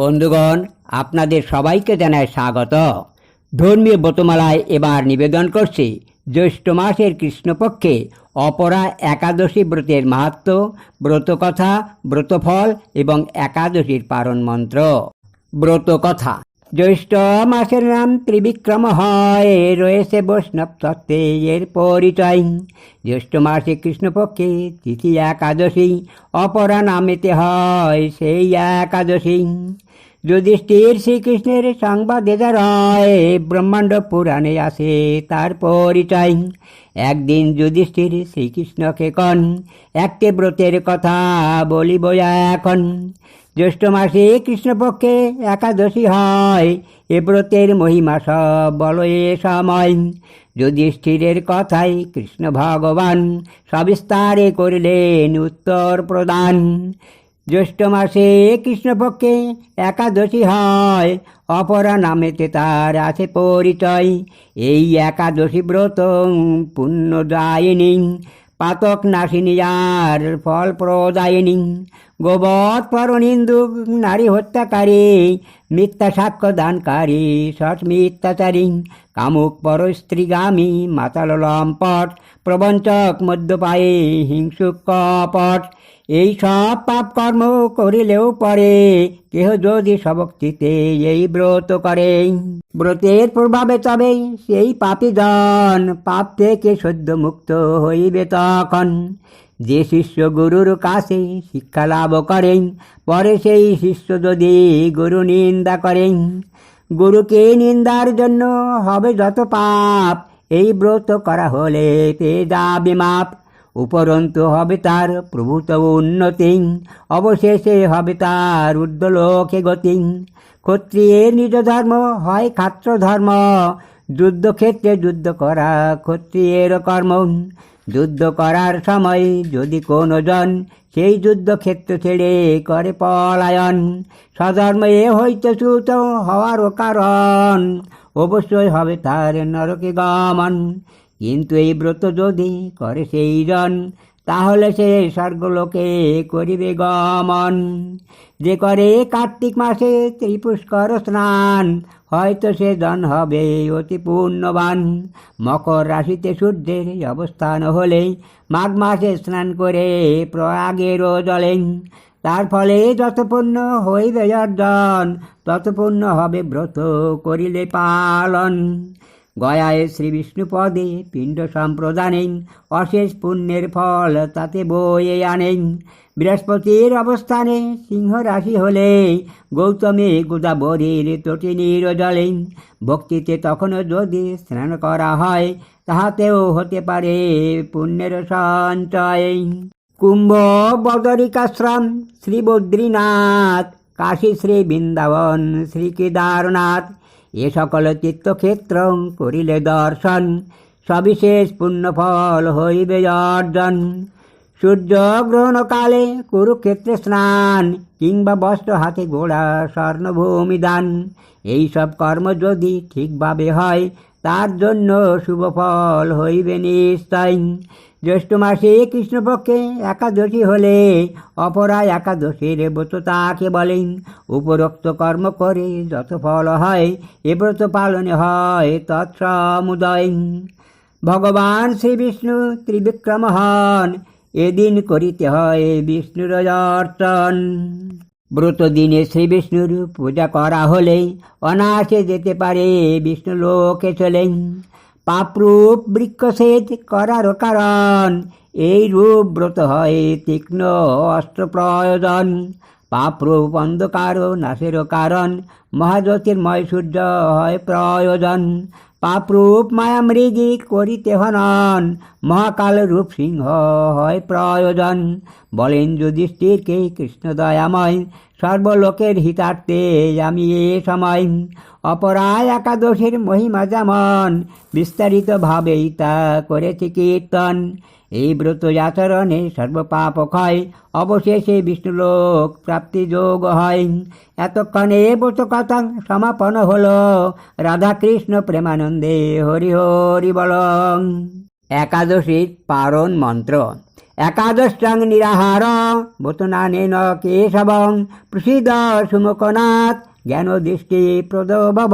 বন্ধুগণ, আপনাদের সবাইকে জানায় স্বাগত। ধর্মীয় ব্রতমালায় এবার নিবেদন করছি, জ্যৈষ্ঠ মাসের কৃষ্ণপক্ষে অপরা একাদশী ব্রতের মাহাত্ম, ব্রতকথা, ব্রতফল এবং একাদশীর পারণ মন্ত্র। ব্রতকথা জ্যৈষ্ঠ মাসের নাম ত্রিবিক্রম হয়, রয়েছে বৈষ্ণব তত্ত্বে এর পরিচয়। জ্যৈষ্ঠ মাসে কৃষ্ণপক্ষে তিথি একাদশী, অপরা নামেতে হয় সেই একাদশী। যুধিষ্ঠির শ্রীকৃষ্ণের সংবাদ রয় ব্রহ্মাণ্ড পুরাণে আসে তার পরিচয়। একদিন যুধিষ্ঠির শ্রীকৃষ্ণকে কন, একটি ব্রতের কথা বলিব এখন। জ্যৈষ্ঠ মাসে কৃষ্ণপক্ষে একাদশী হয়। এ ব্রতের মহিমা সব বলো এ সময়। যুধিষ্ঠিরের কথাই কৃষ্ণ ভগবান, সবিস্তারে করলেন উত্তর প্রদান। জ্যৈষ্ঠ মাসে কৃষ্ণপক্ষে একাদশী হয়, অপরা নামেতে তার আছে পরিচয়। এই একাদশী ব্রত পুণ্যদায়িনী পাতক নাশিনিয়ার ফল প্রদায়িনী পর পরনিন্দু নারী হত্যাকারী, মিথ্যা সাক্ষ্য দানকারী, সৎ মিথ্যাচারী। কামুক পর স্ত্রীগামী, মাতাল লম্পট প্রবঞ্চক মদ্যপায়ী হিংসুক কপট এই সব পাপ কর্ম করিলেও পরে কেহ যদি সবক্তিতে এই ব্রত করে। ব্রতের প্রভাবে তবে সেই পাপী জন পাপ থেকে সদ্য মুক্ত হইবে তখন। যে শিষ্য গুরুর কাছে শিক্ষা লাভ করেন, পরে সেই শিষ্য যদি গুরু নিন্দা করেন। গুরুকে নিন্দার জন্য হবে যত পাপ এই ব্রত করা হলে তে যাবে মাপ উপরন্তু হবে তার প্রভূত উন্নতি। অবশেষে হবে তার ঊর্ধ্বলোকে গতি। ক্ষত্রিয়ের নিজ ধর্ম হয় খাত্র ধর্ম। যুদ্ধক্ষেত্রে যুদ্ধ করা ক্ষত্রিয়ের কর্ম। যুদ্ধ করার সময় যদি কোনো জন সেই যুদ্ধক্ষেত্র ছেড়ে করে পলায়ন, স্বধর্ম এ হইতে চ্যুত হওয়ারও কারণ। অবশ্যই হবে তার নরকে গমন। কিন্তু এই ব্রত যদি করে সেই জন তাহলে সে স্বর্গলোকে করিবে গমন। যে করে কার্তিক মাসে ত্রিপুষ্কর স্নান, হয়তো সে জন হবে অতি পূর্ণবান মকর রাশিতে সূর্যের অবস্থান হলে মাঘ মাসে স্নান করে প্রয়াগেরও জলে। তার ফলে যত পুণ্য হইবে অর্জন, তত পুণ্য হবে ব্রত করিলে পালন। গয়ায় শ্রী বিষ্ণু পদে পিণ্ড সম্প্রদানে অশেষ পুণ্যের ফল তাতে বয়ে আনেন। বৃহস্পতির অবস্থানে সিংহ রাশি হলে গৌতমে গোদাবরীর তটিনীর জলে ভক্তিতে তখনও যদি স্নান করা হয়, তাহাতেও হতে পারে পুণ্যের সঞ্চয়। কুম্ভ বদরিকাশ্রম শ্রী বদ্রীনাথ কাশী শ্রী বৃন্দাবন, শ্রী কেদারনাথ এ সকল চিত্তক্ষেত্র করিলে দর্শন, সবিশেষ পুণ্যফল হইবে অর্জন। সূর্য গ্রহণকালে কুরুক্ষেত্রে স্নান কিংবা বস্ত্র হাতে গোড়া স্বর্ণভূমি দান এইসব কর্ম যদি ঠিকভাবে হয়, তার জন্য শুভ ফল হইবে নিশ্চয় জ্যৈষ্ঠ মাসে কৃষ্ণপক্ষে একাদশী হলে অপরা একাদশীর ব্রত তাকে বলেন, উপরোক্ত কর্ম করে যত ফল হয়, এ ব্রত পালনে হয় তৎসমুদয়। ভগবান শ্রী বিষ্ণু ত্রিবিক্রম হন এদিন করিতে হয় বিষ্ণুর অর্চন ব্রত দিনে শ্রী বিষ্ণুর পূজা করা হলে অনায়াসে যেতে পারে বিষ্ণু লোকে চলেন। পাপরূপ বৃক্ষছেদ করার কারণ এই রূপ ব্রত হয় তীক্ষ্ণ অস্ত্র প্রয়োজন পাপরূপ অন্ধকার নাশের কারণ, মহাজ্যোতির্ময় সূর্য হয় প্রয়োজন। পাপরূপ মায়া মৃগি করিতে হনন। মহাকাল রূপ সিংহ হয় প্রয়োজন। বলেন যুধিষ্ঠিরকে কৃষ্ণ দয়াময়, সর্বলোকের হিতার্থে আমি এ সময়। অপরায় একাদশীর মহিমা যেমন, বিস্তারিতভাবেই তা করেছি কীর্তন। এই ব্রত আচরণে সর্বপাপ ক্ষয় অবশেষে বিষ্ণুলোক প্রাপ্তি যোগ হয়। এতক্ষণে এ ব্রত কথা সমাপন হল। রাধাকৃষ্ণ প্রেমানন্দে হরি হরি বল। একাদশীর পারণ মন্ত্র। একাদশং নিরাহার বোতনানেন কেশবং। প্রসিদ সুমুখনাথ জ্ঞান দৃষ্টি প্রদভব